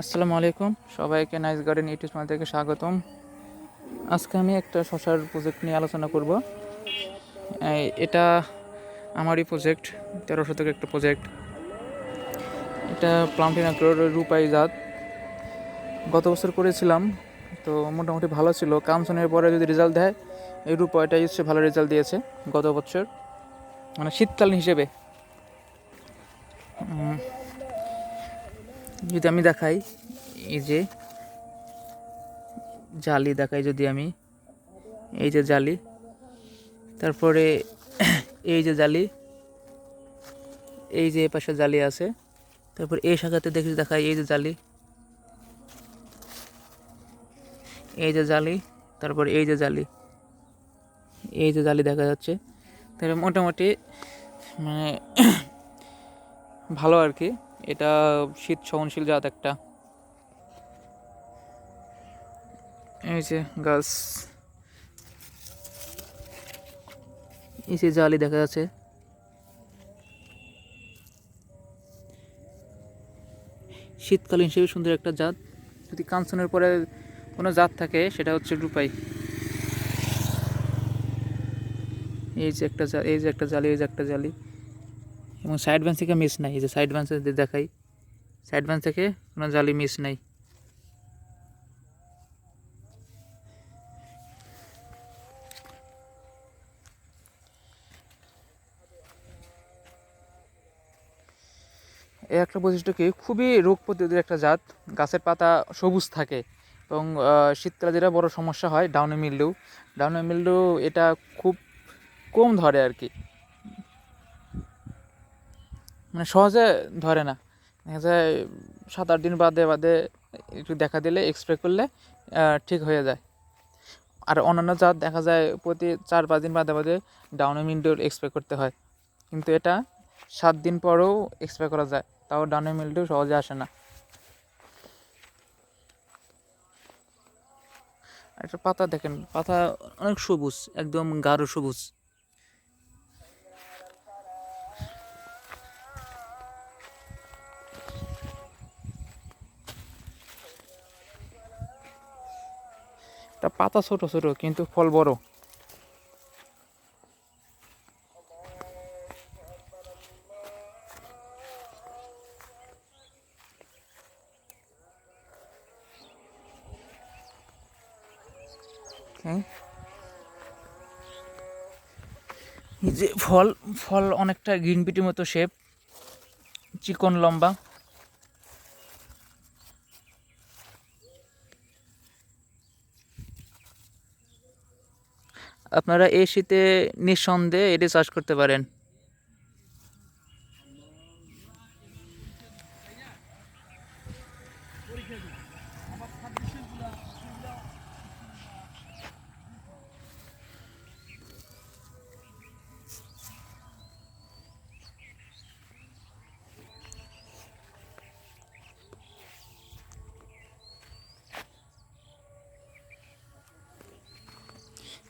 আসসালামু আলাইকুম। সবাইকে নাইস গার্ডেন ইউটিউব চ্যানেল থেকে স্বাগতম। আজকে আমি একটা শশার প্রজেক্ট নিয়ে আলোচনা করব। এটা আমারই প্রজেক্ট তেরো শতকের একটা প্রজেক্ট এটা প্লান্টিনাক্রোর রূপাই জাত। গত বছর করেছিলাম, তো মোটামুটি ভালো ছিল। কামসনের পরে যদি রেজাল্ট দেয়, এই রূপাইটাই হচ্ছে ভালো রেজাল্ট দিয়েছে গত বছর। মানে শীতকালীন হিসেবে। যদি আমি দেখাই, এই যে জালি দেখাই যদি আমি, এই যে জালি, তারপরে এই যে জালি, এই যে পাশে জালি আছে, তারপর এই শাখাতে দেখি দেখাই, এই যে জালি, এই যে জালি, তারপর এই যে জালি, এই যে জালি দেখা যাচ্ছে, তাহলে মোটামুটি মানে ভালো আর কি। এটা শীত সহনশীল জাত একটা। এই যে গাছ। এই যে জালি দেখা যাচ্ছে। শীতকালীন হিসেবে সুন্দর একটা জাত। যদি কাঞ্চনের পরে কোনো জাত থাকে, সেটা হচ্ছে রূপাই। এই যে একটা এই যে একটা জালি, এই যে একটা জালি। এবং সাইড ব্যান্স থেকে মিস নাই, এই যে সাইড ব্যান্স দেখাই সাইড ব্যান্স থেকে কোনো জালি মিস নাই। এই একটা বৈশিষ্ট্য কি? খুবই রোগ প্রতিরোধী একটা জাত। গাছের পাতা সবুজ থাকে এবং শীতকালে যেটা বড় সমস্যা হয় ডাউনে মিলডেও ডাউনে মিলডেও এটা খুব কম ধরে আর কি। মানে সহজে ধরে না। দেখা যায় সাত আট দিন বাদে বাদে একটু দেখা দিলে এক্সপ্রে করলে ঠিক হয়ে যায়। আর অন্যান্য জাত দেখা যায় প্রতি চার পাঁচ দিন বাদে বাদে ডাউনে মিলডেও এক্সপ্রে করতে হয়। কিন্তু এটা সাত দিন পরেও এক্সপ্রে করা যায়। তাও ডাউনে মিলডেও সহজে আসে না। একটা পাতা দেখেন, পাতা অনেক সবুজ, একদম গাঢ় সবুজ। তা পাতা ছোট ছোট, কিন্তু ফল বড়। যে ফল ফল অনেকটা গ্রিন বিটির মতো শেপ চিকন, লম্বা। আপনারা এই শীতে নিঃসন্দেহে এটি চাষ করতে পারেন।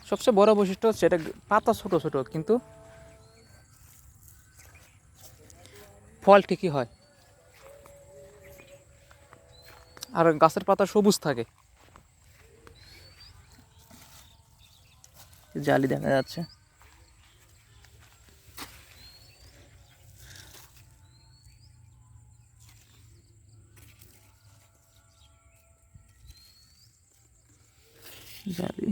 সবচেয়ে বড় বৈশিষ্ট্য এটা পাতা ছোট ছোট, কিন্তু ফল ঠিকই হয়। আর গাছের পাতা সবুজ থাকে। জালি দেখা যাচ্ছে। জালি।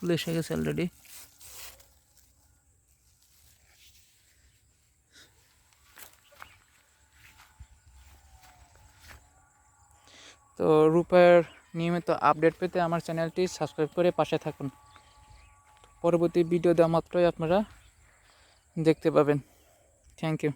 ফুল এসে গেছে অলরেডি তো রূপার নিয়মিত আপডেট পেতে আমার চ্যানেলটি সাবস্ক্রাইব করে পাশে থাকুন। পরবর্তী ভিডিও দেওয়া মাত্রই আপনারা দেখতে পাবেন। Thank you